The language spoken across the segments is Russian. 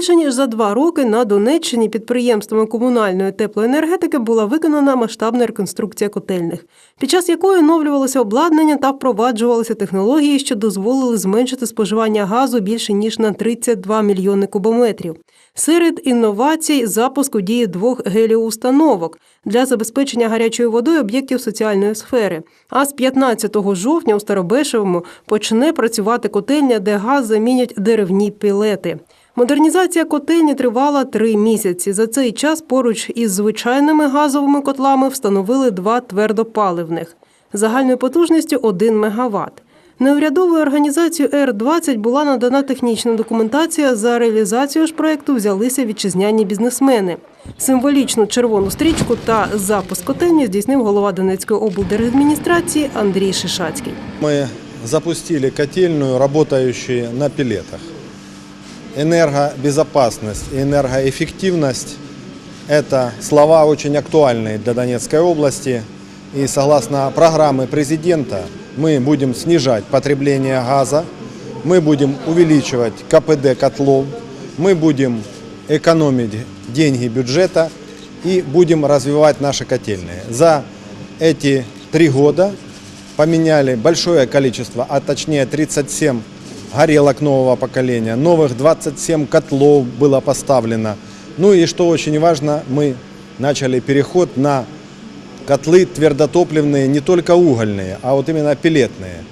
Більше ніж за два роки на Донеччині підприємствами комунальної теплоенергетики була виконана масштабна реконструкція котельних, під час якої оновлювалося обладнання та впроваджувалися технології, що дозволили зменшити споживання газу більше ніж на 32 мільйони кубометрів. Серед інновацій запуск у дії двох геліоустановок для забезпечення гарячою водою об'єктів соціальної сфери. А з 15 жовтня у Старобешевому почне працювати котельня, де газ замінять деревні пілети. Модернізація котельні тривала три місяці. За цей час поруч із звичайними газовими котлами встановили два твердопаливних загальною потужністю 1 МВт. Неурядовою організацією Р-20 була надана технічна документація. За реалізацію ж проекту взялися вітчизняні бізнесмени. Символічну червону стрічку та запуск котельні здійснив голова Донецької облдержадміністрації Андрій Шишацький. Мы запустили котельную, работающую на пилетах. Энергобезопасность и энергоэффективность – это слова очень актуальные для Донецкой области. И согласно программы президента мы будем снижать потребление газа, мы будем увеличивать КПД котлов, мы будем экономить деньги бюджета и будем развивать наши котельные. За эти три года поменяли большое количество, а точнее 37 горелок нового поколения, новых 27 котлов было поставлено. Ну и что очень важно, мы начали переход на котлы твердотопливные, не только угольные, а вот именно пилетные.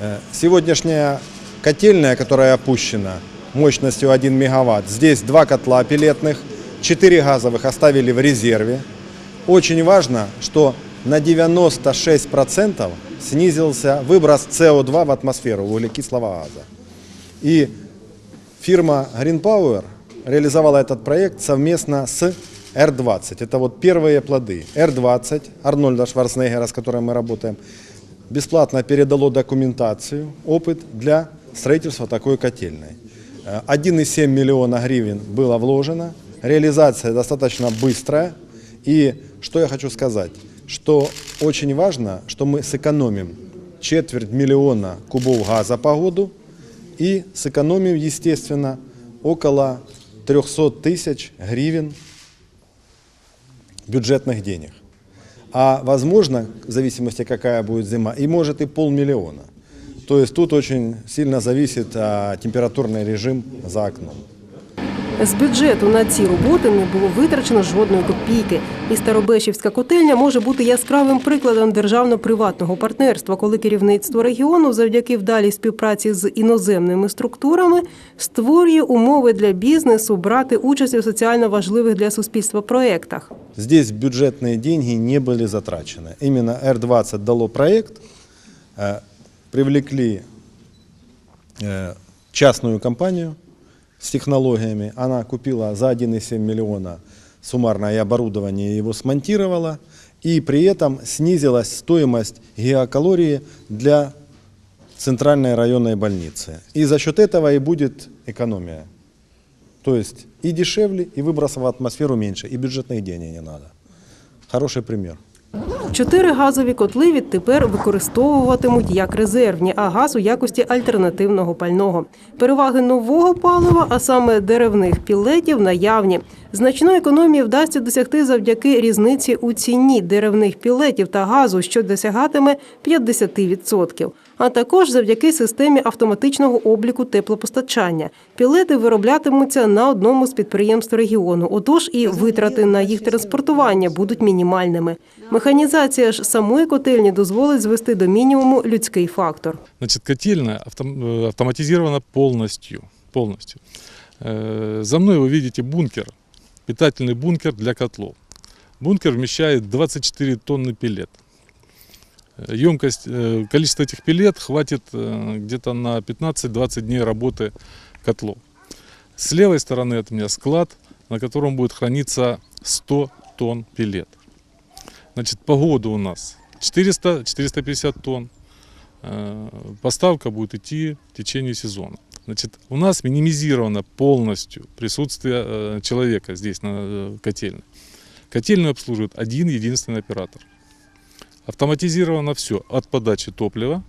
Э, Сегодняшняя котельная, которая опущена мощностью 1 мегаватт, здесь два котла пилетных, 4 газовых оставили в резерве. Очень важно, что на 96% снизился выброс СО2 в атмосферу углекислого газа. И фирма Green Power реализовала этот проект совместно с R20. Это вот первые плоды. R20 Арнольда Шварценеггера, с которым мы работаем, бесплатно передало документацию, опыт для строительства такой котельной. Э, 1,7 миллиона гривен было вложено. Реализация достаточно быстрая. И что я хочу сказать, что очень важно, что мы сэкономим четверть миллиона кубов газа по году и сэкономим, естественно, около 300 тысяч гривен бюджетных денег. А возможно, в зависимости какая будет зима, и может и полмиллиона. То есть тут очень сильно зависит а, температурный режим за окном. З бюджету на ці роботи не було витрачено жодної копійки. І Старобешівська котельня може бути яскравим прикладом державно-приватного партнерства, коли керівництво регіону, завдяки вдалій співпраці з іноземними структурами, створює умови для бізнесу брати участь у соціально важливих для суспільства проєктах. Здесь бюджетные деньги не были затрачены. Именно R20 дало проект, э, привлекли э, частную компанию С технологиями. Она купила за 1,7 миллиона суммарное оборудование, его смонтировала, и при этом снизилась стоимость геокалории для центральной районной больницы. И за счет этого и будет экономия. То есть и дешевле, и выбросов в атмосферу меньше, и бюджетных денег не надо. Хороший пример. Чотири газові котли відтепер використовуватимуть як резервні, а газ у якості альтернативного пального. Переваги нового палива, а саме деревних пілетів, наявні. Значної економії вдасться досягти завдяки різниці у ціні деревних пілетів та газу, що досягатиме 50% А також завдяки системі автоматичного обліку теплопостачання. Пілети вироблятимуться на одному з підприємств регіону. Отож і витрати на їх транспортування будуть мінімальними. Механізація ж самої котельні дозволить звести до мінімуму людський фактор. Значит, котельная автом- э, автоматизирована полностью. полностью. Э, За мной вы видите бункер, питательный бункер для котлов. Бункер вмещает 24 тонны пилет. Емкость, э, количество этих пилет хватит э, где-то на 15-20 дней работы котлов. С левой стороны от меня склад, на котором будет храниться 100 тонн пилет. Значит, по году у нас 400-450 тонн. Э, Поставка будет идти в течение сезона. Значит, у нас минимизировано полностью присутствие человека здесь на котельной. Котельную обслуживает один единственный оператор. Автоматизировано все, от подачи топлива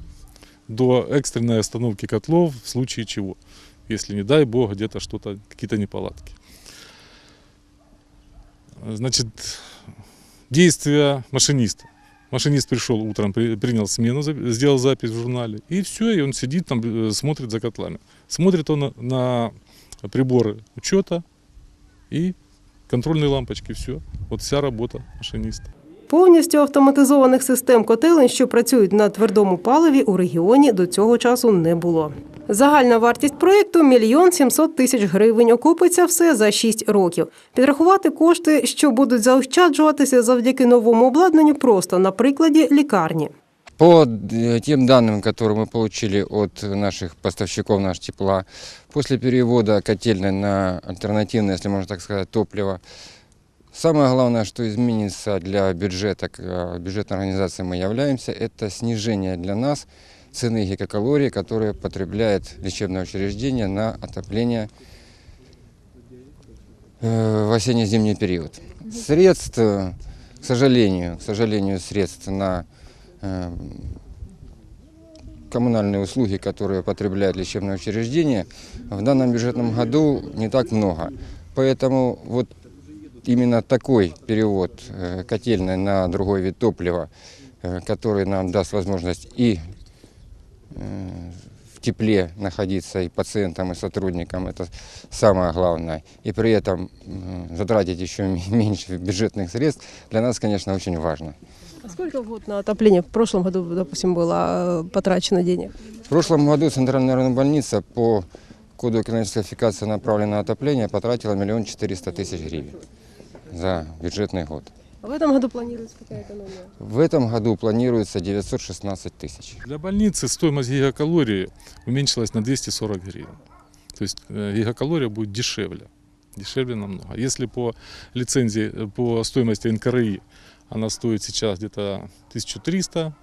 до экстренной остановки котлов в случае чего. если, не дай бог, где-то что-то, какие-то неполадки. Значит, действия машиниста. Машинист пришел утром, при- принял смену, сделал запись в журнале, и все, и он сидит там, э, смотрит за котлами. Смотрит он на приборы учета и контрольные лампочки, все. Вот вся работа машиниста. Повністю автоматизованих систем котелень, що працюють на твердому паливі, у регіоні до цього часу не було. Загальна вартість проєкту – мільйон сімсот тисяч гривень. Окупиться все за 6 років. Підрахувати кошти, що будуть заощаджуватися завдяки новому обладнанню, просто на прикладі лікарні. По э, тем данным, которые мы получили от наших поставщиков нашего тепла, после перевода котельной на альтернативное, если можно так сказать, топливо, самое главное, что изменится для бюджета, э, бюджетной организации мы являемся, это снижение для нас цены гигакалорий, которые потребляет лечебное учреждение на отопление э, в осенне-зимний период. Средств, э, к сожалению, к сожалению, средств на э, коммунальные услуги, которые потребляет лечебное учреждение, в данном бюджетном году не так много. Поэтому вот именно такой перевод э, котельной на другой вид топлива, э, который нам даст возможность и э, в тепле находиться и пациентам, и сотрудникам, это самое главное. И при этом затратить еще меньше бюджетных средств, для нас, конечно, очень важно. А сколько в год на отопление в прошлом году, допустим, было потрачено денег? В прошлом году Центральная районная больница по коду экономической классификации направленного отопления потратила миллион четыреста тысяч гривен за бюджетный год. А в этом году планируется какая экономия? В этом году планируется 916 тысяч. Для больницы стоимость гигакалории уменьшилась на 240 гривен. То есть э, гигакалория будет дешевле. Дешевле намного. Если по лицензии, э, по стоимости НКРИ она стоит сейчас где-то 1300,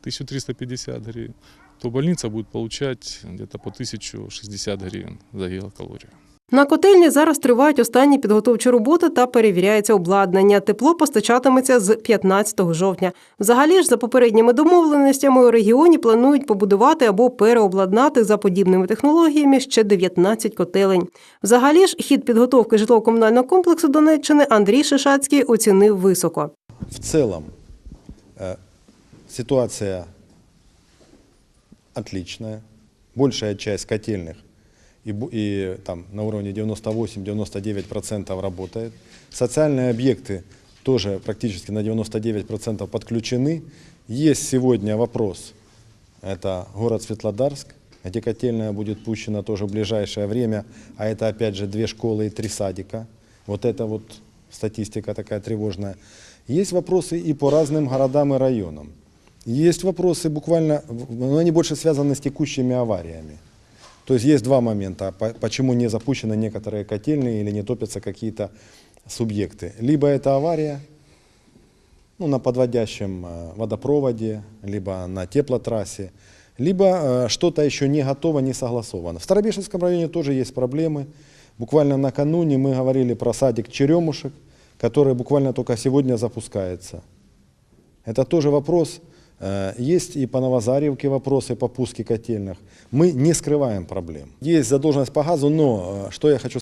1350 гривен, то больница будет получать где-то по 1060 гривен за гигакалорию. На котельні зараз тривають останні підготовчі роботи та перевіряється обладнання. Тепло постачатиметься з 15 жовтня. Взагалі ж, за попередніми домовленостями у регіоні планують побудувати або переобладнати за подібними технологіями ще 19 котелень. Взагалі ж, хід підготовки житлово-комунального комплексу Донеччини Андрій Шишацький оцінив високо. В целом э, ситуация отличная. Большая часть котельных и, и там на уровне 98-99% работает. Социальные объекты тоже практически на 99% подключены. Есть сегодня вопрос, это город Светлодарск, где котельная будет пущена тоже в ближайшее время, а это опять же две школы и три садика. Вот это вот статистика такая тревожная. Есть вопросы и по разным городам и районам. Есть вопросы буквально, но они больше связаны с текущими авариями. То есть есть два момента, по- почему не запущены некоторые котельные или не топятся какие-то субъекты. Либо это авария, ну, на подводящем э, водопроводе, либо на теплотрассе, либо э, что-то еще не готово, не согласовано. В Старобешевском районе тоже есть проблемы. Буквально накануне мы говорили про садик Черемушек, который буквально только сегодня запускается. Это тоже вопрос. Э, Есть и по Новозарьевке вопросы по пуске котельных. Мы не скрываем проблем. Есть задолженность по газу, но э, что я хочу